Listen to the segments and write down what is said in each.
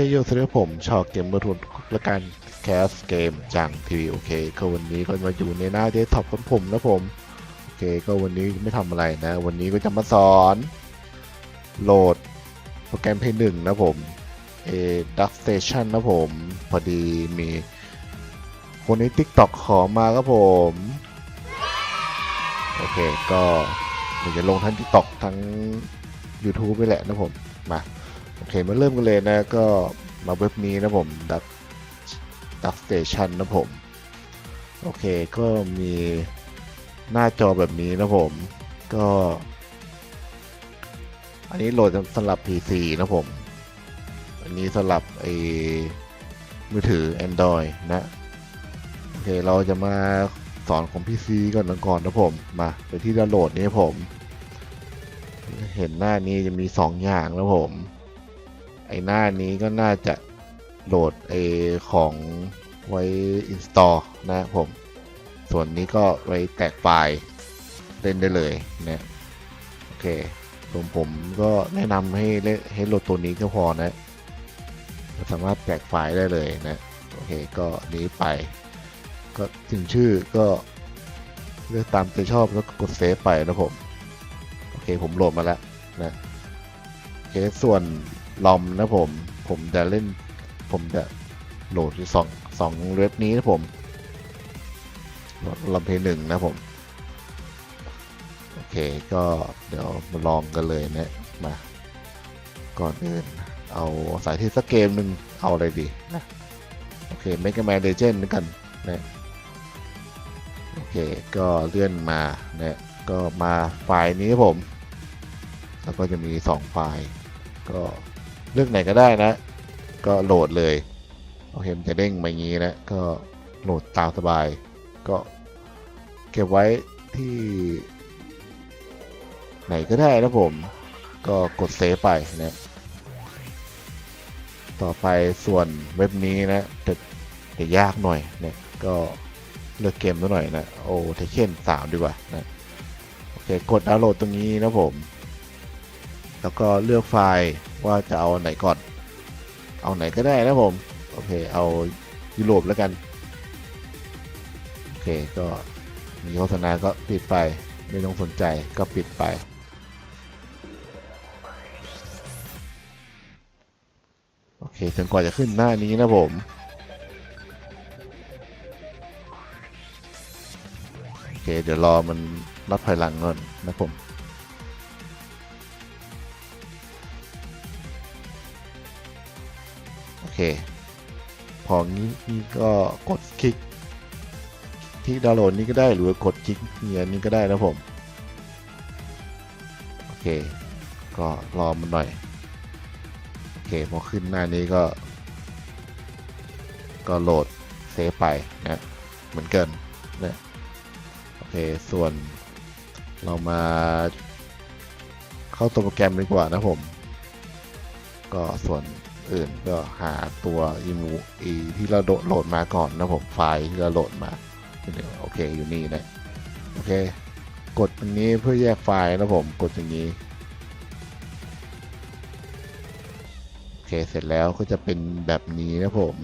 ให้โยสวัสดีผมชาวเกมเมอร์ทุนและการแคสเกมจังทีวีโอเคก็วันนี้ก็มาอยู่ในหน้าเดสก์ท็อปของผมนะผม โอเค ก็วันนี้ไม่ทำอะไรนะ วันนี้ก็จะมาสอน โหลดโปรแกรมเพย์หนึ่งนะผมเอดักสเตชันนะผม พอดีมีคนใน TikTok ขอมาครับผม โอเค ก็เดี๋ยวจะลงทั้ง TikTok ทั้ง YouTube ไปแหละนะผม มา โอเคมาเริ่มกันเลยนะก็มาเว็บนี้นะผมดักดักสเตชันนะผม โอเคก็มีหน้าจอแบบนี้นะผมก็ อันนี้โหลดสำหรับ PC นะผม อันนี้สำหรับไอ้มือถือ Android นะ โอเคเราจะมาสอนของ PC ก่อนนะก่อนนะผม มาไปที่ดาวน์โหลดนี้ผม เห็นหน้านี้จะมี 2 อย่างนะผม ไอหน้านี้ก็น่าจะโหลดไอของไว้ install นะผม ส่วนนี้ก็ไว้แตกไฟล์เล่นได้เลยนะโอเคส่วนผมก็แนะนำให้เล่นให้โหลดตัวนี้ก็พอนะสามารถแตกไฟล์ได้เลยนะโอเคก็นี้ไป ก็ถึงชื่อก็เลือกตามใจชอบแล้วก็กดเซฟไปนะผม โอเคผมโหลดมาแล้วนะโอเคส่วน ลอมนะผม ผมจะเล่น ผมจะโหลดที่สองสองเว็บนี้นะผมลอมเพย์หนึ่งนะผม โอเคก็เดี๋ยวมาลองกันเลยนะมา ก่อนอื่น เอาสายที่สักเกมหนึ่งเอาอะไรดีนะโอเค Mega Man Legend ด้วยกันนะโอเค ก็เลื่อนมานะก็มาไฟล์นี้ผม แล้วก็จะมี 2 ไฟล์ ก็ เลือกไหนก็ได้นะ ก็โหลดเลย โอเคมันจะเด้งมาอย่างนี้นะ ก็โหลดตามสบาย ก็เก็บไว้ที่ ไหนก็ได้นะผม ก็กดเซฟไปนะต่อไปส่วนเว็บนี้นะจะจะยากหน่อยนะก็เลือกเกมซะหน่อยนะโอเทเคนสามดีกว่านะโอเคกดดาวน์โหลดตรงนี้นะผม แล้วก็เลือกไฟล์ ว่าจะเอาไหนก่อน เอาไหนก็ได้นะผม โอเค เอายุโรปแล้วกัน โอเค ก็มีโฆษณาก็ปิดไป ไม่ต้องสนใจก็ปิดไป โอเคจนกว่าจะขึ้นหน้านี้นะผมโอเคเดี๋ยวรอมันนับถอยหลังก่อนนะผม เคพองี้นี่ก็กดคลิก ที่ดาวน์โหลดนี้ก็ได้หรือกดคลิกเนี่ยนี้ก็ได้นะผมโอเค ก็รอมันหน่อยโอเคพอขึ้นหน้านี้ก็ ก็โหลดเซฟไปนะเหมือนกันนะโอเคส่วนเรามาเข้าตัวโปรแกรมดีกว่านะผม ก็ส่วน อื่นก็หาตัวอีมูอีที่เราโหลดมาก่อนนะผมไฟล์ที่เราโหลดมาโอเคอยู่นี่นะโอเค กดตรงนี้เพื่อแยกไฟล์นะผมกดตรงนี้โอเคเสร็จแล้วก็จะเป็นแบบนี้นะผม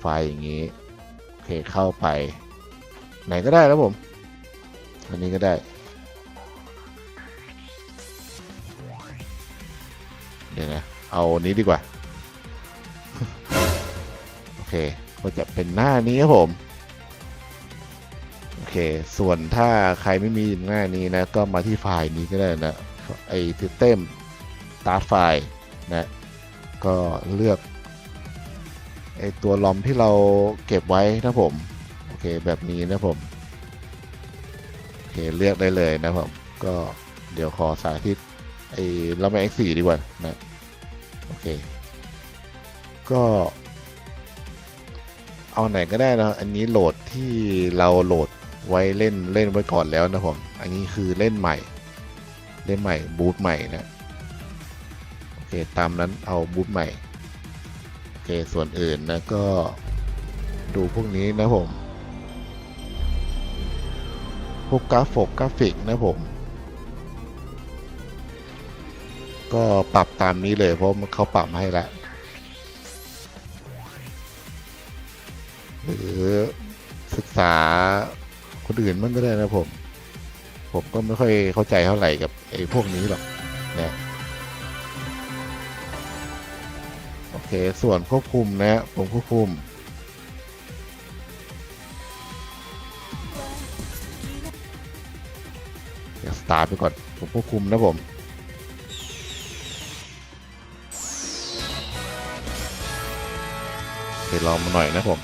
ไฟล์อย่างนี้โอเคเข้าไป ไหนก็ได้นะผม อันนี้ก็ได้เดี๋ยวนะเอานี้ดีกว่า ก็จะเป็นหน้านี้ครับผมโอเค ส่วนถ้าใครไม่มีหน้านี้นะ ก็มาที่ไฟล์นี้ก็ได้นะไอ System Start File นะก็เลือกไอตัวลอมที่เราเก็บไว้นะผมโอเคแบบนี้นะผมโอเคเลือกได้เลยนะผมก็เดี๋ยวขอสาธิตไอ้เราไม่ X4 ดีกว่านะโอเค ก็ เอาไหนก็ได้นะอันนี้โหลดที่เราโหลดไว้เล่นเล่นไว้ก่อนแล้วนะผม อันนี้คือเล่นใหม่ เล่นใหม่บูทใหม่นะโอเคตามนั้นเอาบูทใหม่โอเคส่วนอื่นนะก็ดูพวกนี้นะผมพวกกราฟกกราฟิกนะผม ก็ปรับตามนี้เลยเพราะเขาปรับมาให้แล้ว หรือศึกษาคนอื่นมันก็ได้นะผม ผมก็ไม่ค่อยเข้าใจเท่าไหร่กับไอ้พวกนี้หรอกนะโอเค ส่วนควบคุมนะผมควบคุมเดี๋ยวสตาร์ทไปก่อน ผมควบคุมนะผมเดี๋ยวลองมาหน่อยนะผม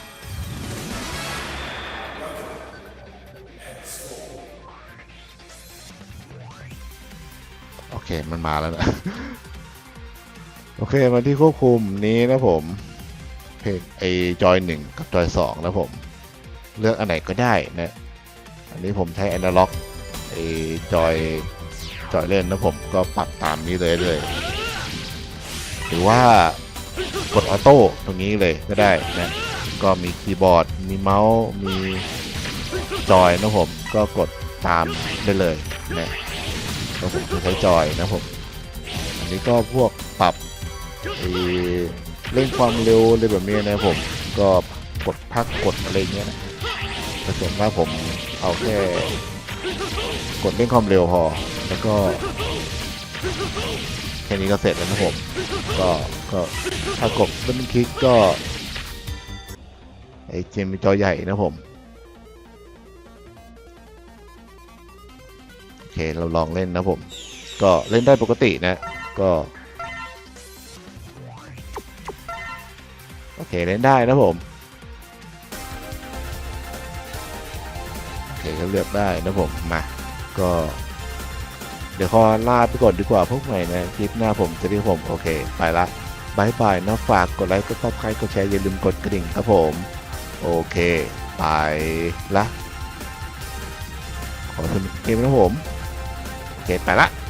มันมาแล้วนะโอเคมาที่ควบคุมนี้นะผมเพจไอจอยหนึ่งกับจอยสองนะผม เลือกอันไหนก็ได้นะ อันนี้ผมใช้อนาล็อกไอจอยจอยเล่นนะผมก็ปรับตามนี้เลยเลย หรือว่ากดออโต้ตรงนี้เลยก็ได้นะ ก็มีคีย์บอร์ด มีเมาส์ มีจอยนะผม ก็กดตามได้เลยนะ ก็ผมจะใช้จอยนะผม อันนี้ก็พวกปรับเร่งความเร็วอะไรแบบนี้นะผม ก็กดพักกดอะไรเงี้ยนะแต่ส่วนมากผมเอาแค่กดเร่งความเร็วพอ แล้วก็แค่นี้ก็เสร็จแล้วนะผม ก็ก็ถ้ากดเบิลคลิกก็ไอเจมจอใหญ่นะผม เคเราลองเล่นนะผม ก็เล่นได้ปกตินะ ก็ โอเคเล่นได้นะผมโอเคก็เลือกได้นะผมมาก็เดี๋ยวขอลาไปก่อนดีกว่าพวกใหม่นะคลิปหน้าผมจะเรียกผมโอเค ไปละบายบายนะฝากกดไลค์กดซับสไครต์กดแชร์อย่าลืมกดกระดิ่งครับผม โอเค ไปละขอสนุกเกมนะผม โอเคไปละ